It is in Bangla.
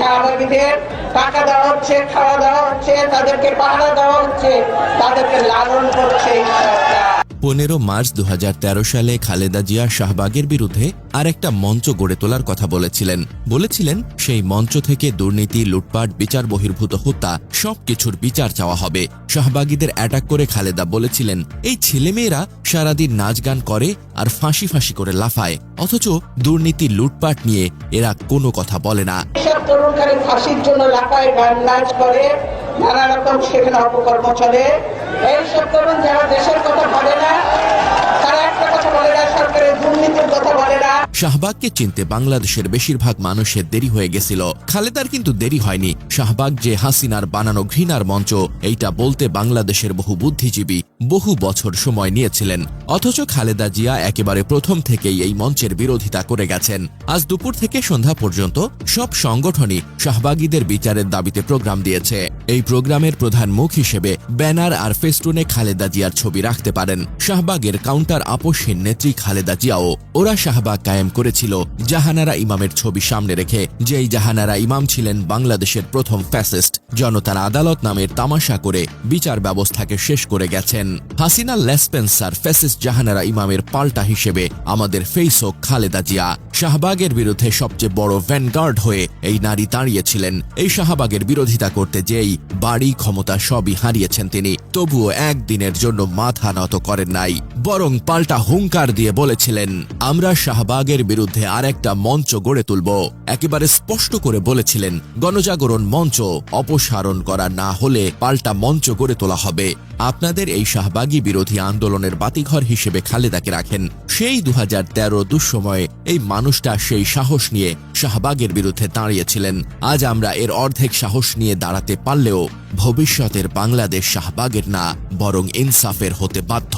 শাহবাগীদের টাকা দেওয়া হচ্ছে খাওয়া দেওয়া হচ্ছে তাদেরকে পাহারা দেওয়া হচ্ছে তাদেরকে লালন করছে। পনেরো মার্চ দু হাজার তেরো সালে খালেদা জিয়া শাহবাগের বিরুদ্ধে আরেকটা মঞ্চ গড়ে তোলার কথা বলেছিলেন। বলেছিলেন, সেই মঞ্চ থেকে দুর্নীতি, লুটপাট, বিচার বহির্ভূত হত্যা সবকিছুর বিচার চাওয়া হবে। শাহবাগীদের অ্যাটাক করে খালেদা বলেছিলেন, এই ছেলেমেয়েরা সারাদিন নাচ গান করে আর ফাঁসি ফাঁসি করে লাফায়। অথচ দুর্নীতি, লুটপাট নিয়ে এরা কোনো কথা বলে না। ফাঁসির জন্য লাফায় গান, নাচ করে। নানা রকম সেখানে অপকর্ম চলে। এইসব করুন যারা দেশের কথা বলে না তারা একটা কথা বলে না সরকারের দুর্নীতির কথা বলে না শাহবাগকে চিনতে বাংলাদেশের বেশিরভাগ মানুষের দেরি হয়ে গেছিল। খালেদার কিন্তু দেরি হয়নি। শাহবাগ যে হাসিনার বানানো ঘৃণার মঞ্চ, এইটা বলতে বাংলাদেশের বহু বুদ্ধিজীবী বহু বছর সময় নিয়েছিলেন। অথচ খালেদা জিয়া একেবারে প্রথম থেকেই এই মঞ্চের বিরোধিতা করে গেছেন। আজ দুপুর থেকে সন্ধ্যা পর্যন্ত সব সংগঠনই শাহবাগীদের বিচারের দাবিতে প্রোগ্রাম দিয়েছে। এই প্রোগ্রামের প্রধান মুখ হিসেবে ব্যানার আর ফেস্টুনে খালেদা জিয়ার ছবি রাখতে পারেন। শাহবাগের কাউন্টার আপোষহীন নেত্রী খালেদা জিয়াও। ওরা শাহবাগ কায়েম করেছিল। জাহানারা ইমামের ছবি সামনে রেখে যেই জাহানারা ইমাম ছিলেন বাংলাদেশের প্রথম ফ্যাসিস্ট, জনতার আদালত নামের তামাশা করে বিচার ব্যবস্থাকে শেষ করে গেছেন। হাসিনা লেসপেন্সার ফ্যাসিস্ট জাহানারা ইমামের পাল্টা হিসেবে আমাদের ফেইসক খালেদা জিয়া। শাহবাগের বিরুদ্ধে সবচেয়ে বড় ভ্যানগার্ড হয়ে এই নারী দাঁড়িয়েছিলেন। এই শাহবাগের বিরোধিতা করতে যেই বাড়ি ক্ষমতা সবই হারিয়েছেন তিনি। তবুও একদিনের জন্য মাথা নত করেন নাই। বরং পাল্টা হুঙ্কার দিয়ে বলেছিলেন, আমরা শাহবাগের বিরুদ্ধে আরেকটা মঞ্চ গড়ে তুলব। একেবারে স্পষ্ট করে বলেছিলেন, গণজাগরণ মঞ্চ অপসারণ করা না হলে পাল্টা মঞ্চ গড়ে তোলা হবে। আপনাদের এই শাহবাগী বিরোধী আন্দোলনের বাতিঘর হিসেবে খালেদাকে রাখেন। সেই দু হাজার তেরো দুঃসময়ে এই মানুষটা সেই সাহস নিয়ে শাহবাগের বিরুদ্ধে দাঁড়িয়েছিলেন। আজ আমরা এর অর্ধেক সাহস নিয়ে দাঁড়াতে পারলেও ভবিষ্যতের বাংলাদেশ শাহবাগের না, বরং ইনসাফের হতে বাধ্য।